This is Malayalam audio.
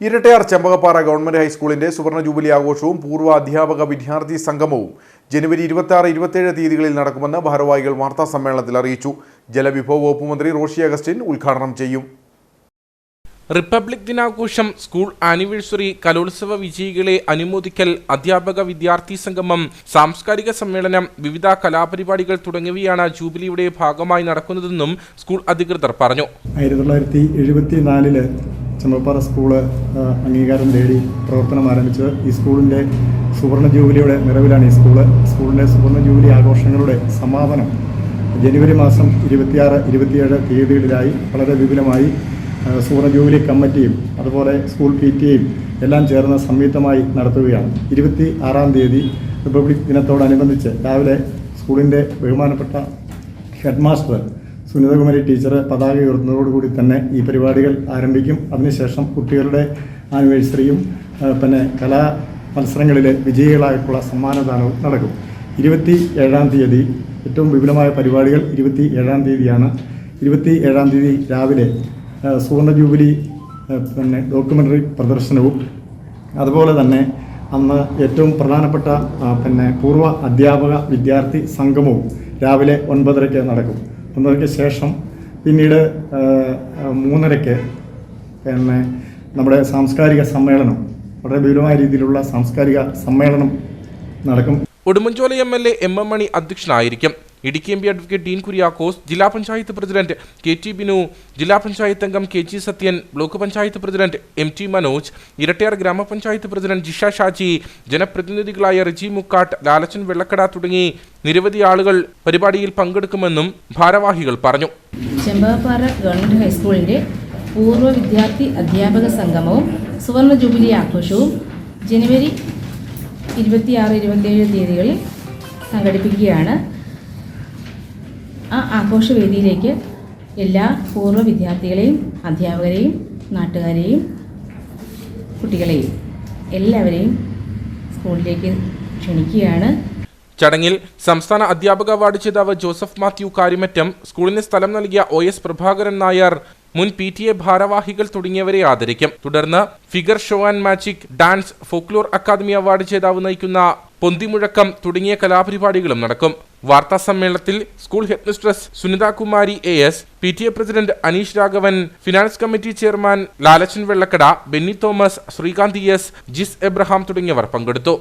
ഇരട്ടയാർ ചെമ്പകപ്പാറ ഗവൺമെന്റ് ഹൈസ്കൂളിന്റെ സുവർണ ജൂബിലി ആഘോഷവും പൂർവ അധ്യാപക വിദ്യാർത്ഥി സംഗമവും ജനുവരി ഇരുപത്തി ആറ് ഇരുപത്തിയേഴ് തീയതികളിൽ നടക്കുമെന്ന് ഭാരവാഹികൾ വാർത്താ സമ്മേളനത്തിൽ അറിയിച്ചു. ജലവിഭവ വകുപ്പ് മന്ത്രി റോഷി അഗസ്റ്റിൻ ഉദ്ഘാടനം ചെയ്യും. റിപ്പബ്ലിക് ദിനാഘോഷം സ്കൂൾ ആനിവേഴ്സറി കലോത്സവ വിജയികളെ അനുമോദിക്കൽ അധ്യാപക വിദ്യാർത്ഥി സംഗമം സാംസ്കാരിക സമ്മേളനം വിവിധ കലാപരിപാടികൾ തുടങ്ങിയവയാണ് ജൂബിലിയുടെ ഭാഗമായി നടക്കുന്നതെന്നും സ്കൂൾ അധികൃതർ പറഞ്ഞു. ആയിരത്തി തൊള്ളായിരത്തി എഴുപത്തി നാലിൽ ചെമ്പപ്പാറ സ്കൂൾ അംഗീകാരം തേടി പ്രവർത്തനം ആരംഭിച്ചത് ഈ സ്കൂളിന്റെ സുവർണ ജൂബിലിയുടെ നിറവിലാണ് ഈ സ്കൂൾ. സ്കൂളിന്റെ സുവർണ ജൂബിലി ആഘോഷങ്ങളുടെ സമാപനം ജനുവരി മാസം ഇരുപത്തിയാറ് ഇരുപത്തിയേഴ് തീയതികളിലായി വളരെ വിപുലമായി സുവർണ ജൂബിലി കമ്മിറ്റിയും അതുപോലെ സ്കൂൾ പി ടിയും എല്ലാം ചേർന്ന് സംയുക്തമായി നടത്തുകയാണ്. ഇരുപത്തി ആറാം തീയതി റിപ്പബ്ലിക് ദിനത്തോടനുബന്ധിച്ച് രാവിലെ സ്കൂളിന്റെ ബഹുമാനപ്പെട്ട ഹെഡ് മാസ്റ്റർ സുനിതകുമാരി ടീച്ചർ പതാക ഉയർത്തുന്നതോടുകൂടി തന്നെ ഈ പരിപാടികൾ ആരംഭിക്കും. അതിനുശേഷം കുട്ടികളുടെ ആനിവേഴ്സറിയും പിന്നെ കലാ മത്സരങ്ങളിൽ വിജയികളായിട്ടുള്ള സമ്മാനദാനവും നടക്കും. ഇരുപത്തി ഏഴാം തീയതി ഏറ്റവും വിപുലമായ പരിപാടികൾ ഇരുപത്തി ഏഴാം തീയതിയാണ്. ഇരുപത്തി ഏഴാം തീയതി രാവിലെ സുവർണ ജൂബിലി പിന്നെ ഡോക്യുമെന്ററി പ്രദർശനവും. അതുപോലെ തന്നെ അന്ന് ഏറ്റവും പ്രധാനപ്പെട്ട പിന്നെ പൂർവ അധ്യാപക വിദ്യാർത്ഥി സംഗമവും രാവിലെ ഒൻപതരയ്ക്ക് നടക്കും. ഒൻപതരയ്ക്ക് ശേഷം പിന്നീട് മൂന്നരയ്ക്ക് പിന്നെ നമ്മുടെ സാംസ്കാരിക സമ്മേളനം വളരെ വിപുലമായ രീതിയിലുള്ള സാംസ്കാരിക സമ്മേളനം നടക്കും. Udumbanchola M L A M M Mani അധ്യക്ഷനായിരിക്കും. Idukki M P advocate Dean Kuriakose ജില്ലാ panchayat president K T Binu ജില്ലാ പഞ്ചായത്ത് അംഗം K G Sathyan block panchayat president M T Manoj Irattayar ഗ്രാമപഞ്ചായത്ത് പ്രസിഡന്റ് ജിഷ ഷാജി ജനപ്രതിനിധികളായ റിജി മുക്കാട്ട് ലാലച്ചൻ വെള്ളക്കട തുടങ്ങി നിരവധി ആളുകൾ പരിപാടിയിൽ പങ്കെടുക്കുമെന്നും ഭാരവാഹികൾ പറഞ്ഞു. ചെമ്പകപ്പാറ ഗവൺമെന്റ് ഹൈസ്കൂളിന്റെ പൂർവ വിദ്യാർത്ഥി അധ്യാപക സംഗമവും സുവർണ ജൂബിലി ആഘോഷവും ജനുവരി ഇരുപത്തിയാറ് ഇരുപത്തിയേഴ് തീയതികളിൽ സംഘടിപ്പിക്കുകയാണ്. ആ ആഘോഷവേദിയിലേക്ക് എല്ലാ പൂർവ വിദ്യാർത്ഥികളെയും അധ്യാപകരെയും നാട്ടുകാരെയും കുട്ടികളെയും എല്ലാവരെയും സ്കൂളിലേക്ക് ക്ഷണിക്കുകയാണ്. ചടങ്ങിൽ സംസ്ഥാന അധ്യാപക അവാർഡ് ജേതാവ് ജോസഫ് മാത്യു കാര്യമറ്റം സ്കൂളിന് സ്ഥലം നൽകിയ ഒ എസ് പ്രഭാകരൻ നായർ മുൻ പി ടി എ ഭാരവാഹികൾ തുടങ്ങിയവരെ ആദരിക്കും. തുടർന്ന് figure show and magic dance folklore academy award ജേതാവ് നയിക്കുന്ന പൊന്തിമുഴക്കം തുടങ്ങിയ കലാപരിപാടികളും നടക്കും. വാർത്താ സമ്മേളനത്തിൽ school headmistress Sunithakumari A S P T A president Aneesh Raghavan finance committee chairman Lalachan Vellakada Benny Thomas Sreekanth S Jis Abraham തുടങ്ങിയവർ പങ്കെടുത്തു.